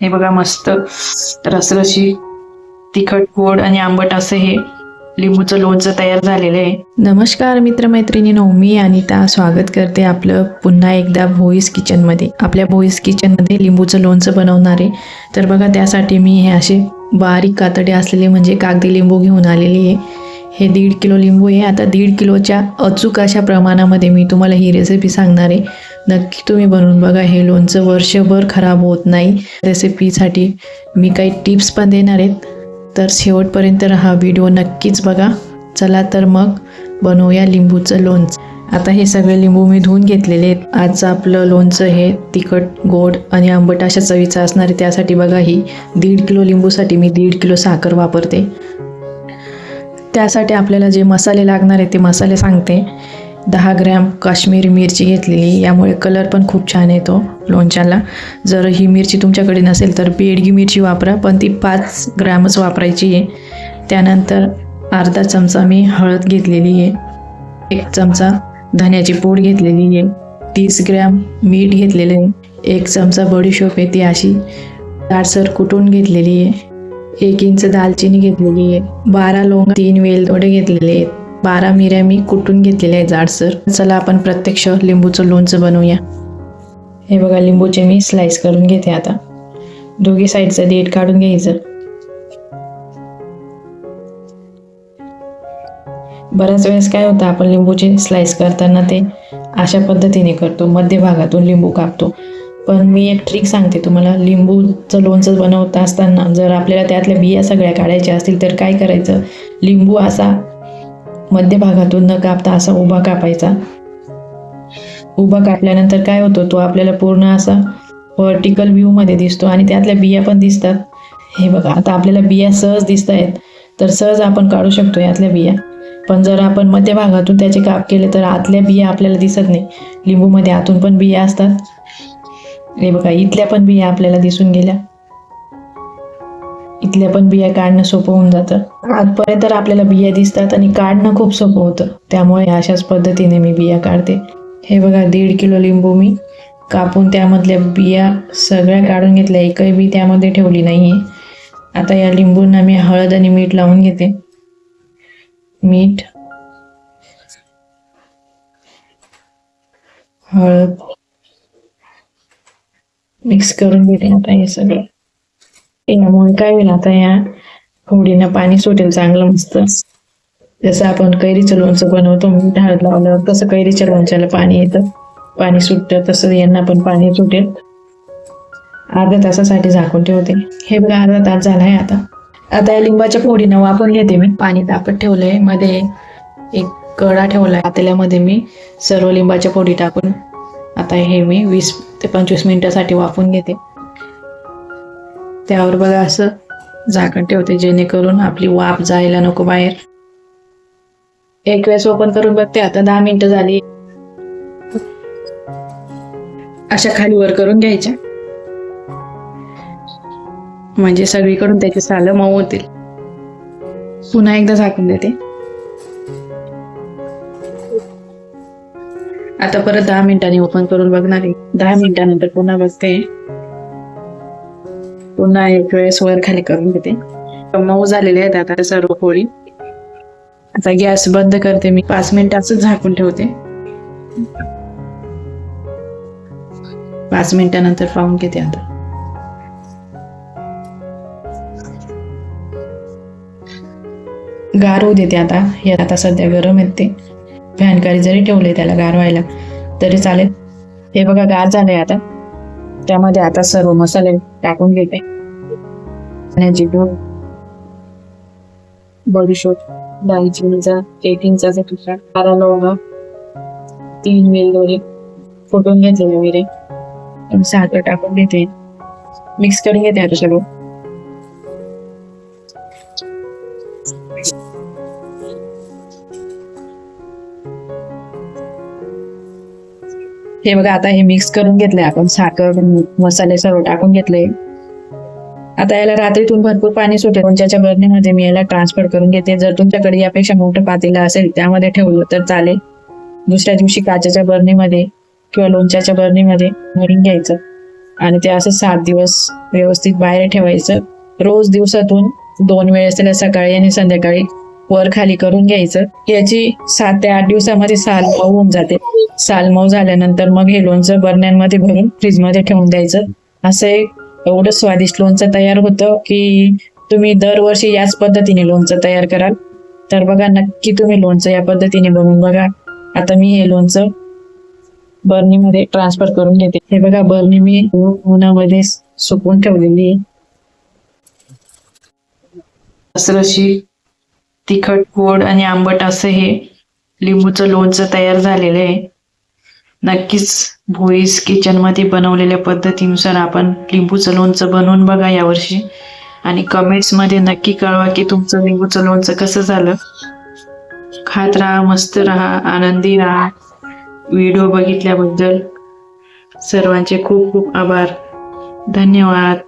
हे बघा मस्त. रसरशी तिखट गोड आणि आंबट असं हे लिंबूचं लोणचं तयार झालेलं आहे. नमस्कार मित्रमैत्रिणींनो मी अनिता. स्वागत करते आपलं पुन्हा एकदा भोईस किचनमध्ये आपल्या भोईस किचनमध्ये लिंबूचं लोणचं बनवणार आहे. तर बघा त्यासाठी मी हे असे बारीक कातडे असलेले म्हणजे कागदी लिंबू घेऊन आलेली आहे. हे दीड किलो लिंबू आहे. आता दीड किलोच्या अचूक अशा प्रमाणामध्ये मी तुम्हाला ही रेसिपी सांगणार आहे. नक्की तुम्ही बनवून बघा. हे लोणचं वर्षभर खराब होत नाही. रेसिपीसाठी मी काही टिप्स पण देणार आहेत. तर शेवटपर्यंत हा व्हिडिओ नक्कीच बघा. चला तर मग बनवूया लिंबूचं लोणचं. आता हे सगळे लिंबू मी धुवून घेतलेले आहेत. आजचं आपलं लोणचं हे तिखट गोड आणि आंबट अशा चवीचं असणार आहे. त्यासाठी बघा ही दीड किलो लिंबूसाठी मी दीड किलो साखर वापरते. त्यासाठी आपल्याला जे मसाले लागणार आहे ते मसाले सांगते. दहा ग्रॅम काश्मीरी मिरची घेतलेली यामुळे कलर पण खूप छान येतो लोणच्याला. जर ही मिरची तुमच्याकडे नसेल तर बेडगी मिरची वापरा पण ती पाच ग्रॅमच वापरायची आहे. त्यानंतर अर्धा चमचा मी हळद घेतलेली आहे. एक चमचा धन्याची पूड घेतलेली आहे. तीस ग्रॅम मीठ घेतलेलं आहे. एक चमचा बडीशोप आहे ती अशी. जाडसर कुटून घेतलेली आहे. एक इंच दालचिनी घेतलेली आहे. बारा लोंग तीन वेलदोडे घेतलेले आहेत. बारा मिऱ्या मी कुटून घेतलेल्या आहेत जाडसर. चला आपण प्रत्यक्ष लिंबूचं लोणचं बनवूया. हे बघा लिंबूचे मी स्लाइस करून घेते आता. दोघी साईडचं देठ काढून घ्यायचं. बऱ्याच वेळेस काय होतं आपण लिंबूचे स्लाइस करताना ते अशा पद्धतीने करतो. मध्य भागातून लिंबू कापतो. पण मी एक ट्रिक सांगते तुम्हाला. लिंबूचं लोणचं बनवत असताना जर आपल्याला त्यातल्या बिया सगळ्या काढायच्या असतील तर काय करायचं? लिंबू असा मध्य भागातून न कापता असा उभा कापायचा. उभा कापल्यानंतर काय होतो? तो आपल्याला पूर्ण असा व्हर्टिकल व्ह्यूमध्ये दिसतो आणि त्यातल्या बिया पण दिसतात. हे बघा आता आपल्याला बिया सहज दिसत आहेत. तर सहज आपण काढू शकतो यातल्या बिया. पण जर आपण मध्य भागातून त्याचे काप केले तर आतल्या बिया आपल्याला दिसत नाही. लिंबूमध्ये आतून पण बिया असतात. हे बघा इथल्या पण बिया आपल्याला दिसून गेल्या. इथल्या पण बिया काढणं सोपं होऊन जातं. आजपर्यंत तर आपल्याला बिया दिसतात आणि काढणं खूप सोपं होतं. त्यामुळे अशाच पद्धतीने मी बिया काढते. हे बघा दीड किलो लिंबू मी कापून त्यामधल्या बिया सगळ्या काढून घेतल्या. एकही बी त्यामध्ये ठेवली नाहीये. आता या लिंबूंना मी हळद आणि मीठ लावून घेते. मीठ हळद मिक्स करून घेते आता हे सगळं. यामुळे काय होईल आता या फोडीनं पाणी सुटेल चांगलं मस्त. जसं आपण कैरीचं लोणचं बनवतो ढाळत लावलं लावल्यावर तसं कैरीच्या लोणच्याला पाणी येतं. पाणी सुटतं तसं यांना पण पाणी सुटेल. अर्ध्या तासासाठी झाकून ठेवते. हे बघा अर्धा तास झाला आहे आता. आता या लिंबाच्या फोडीनं वापरून घेते मी. पाणी तापत ठेवलंय. मध्ये एक कडा ठेवलाय. पातेल्यामध्ये मी सर्व लिंबाच्या फोडी टाकून आता हे मी वीस ते पंचवीस मिनिटासाठी वाफून घेते. त्यावर बघा असं झाकण ठेवते जेणेकरून आपली वाफ जायला नको बाहेर. एक वेळेस ओपन करून बघते आता दहा मिनिटं झाली. अशा खाली वर करून घ्यायच्या. म्हणजे सगळीकडून त्याची सालं मऊ होतील. पुन्हा एकदा झाकून देते. आता परत दहा मिनिटांनी ओपन करून बघणार आहे. दहा मिनिटानंतर पुन्हा बघते. पुन्हा एक वेळेस वर खाली करून घेते. मऊ झालेले आहेत आता सर्व पोळी. आता गॅस बंद करते मी. पाच मिनिट असंच झाकून ठेवते. पाच मिनिटानंतर पाहून घेते आता. गार होऊ देते आता. हे आता सध्या गरम आहेत ते. फॅनकारी जरी ठेवले त्याला गार व्हायला तरी चालेल. हे बघा गार झालंय आता. त्यामध्ये आता सर्व मसाले टाकून घेते. धण्याची पूड बडीशोप दालचिनीचा एक इंचाचा तुकडा बारा लवंग तीन वेलदोरे फुटून घेतले वगैरे साखर टाकून घेते. मिक्स करून घेते आता सगळं. हे बघा आता हे मिक्स करून घेतलंय आपण. साखर मसाले सर्व टाकून घेतले आता याला रात्रीतून भरपूर पाणी सुटेल. तुमच्या बरणीमध्ये मी याला ट्रान्सफर करून घेते. जर तुमच्याकडे यापेक्षा मोठं पातेलं असेल त्यामध्ये ठेवलं तर चालेल. दुसऱ्या दिवशी काचेच्या बरणीमध्ये किंवा लोणच्याच्या बरणीमध्ये भरून घ्यायचं. आणि ते असं सात दिवस व्यवस्थित बाहेर ठेवायचं. रोज दिवसातून दोन वेळेस त्याला सकाळी आणि संध्याकाळी. वर खाली करून घ्यायचं. याची सात ते आठ दिवसामध्ये साल मऊ होऊन जाते. साल मऊ झाल्यानंतर मग हे लोणचं बरण्यांमध्ये भरून फ्रीजमध्ये ठेवून द्यायचं. असं एक एवढं स्वादिष्ट लोणचं तयार होतं की तुम्ही दरवर्षी याच पद्धतीने लोणचं तयार कराल. तर बघा नक्की तुम्ही लोणचं या पद्धतीने बनवून बघा. आता मी हे लोणचं बर्नीमध्ये ट्रान्सफर करून घेते. हे बघा बर्नी मी उन्हामध्ये सुकवून ठेवलेली आहे. तिखट गोड आणि आंबट असं हे लिंबूचं लोणचं तयार झालेलं आहे. नक्कीच भोईस किचनमध्ये बनवलेल्या पद्धतीनुसार आपण लिंबूचं लोणचं बनवून बघा यावर्षी. आणि कमेंट्समध्ये नक्की कळवा की तुमचं लिंबूचं लोणचं कसं झालं. खात राहा मस्त राहा आनंदी राहा. व्हिडिओ बघितल्याबद्दल सर्वांचे खूप खूप आभार. धन्यवाद.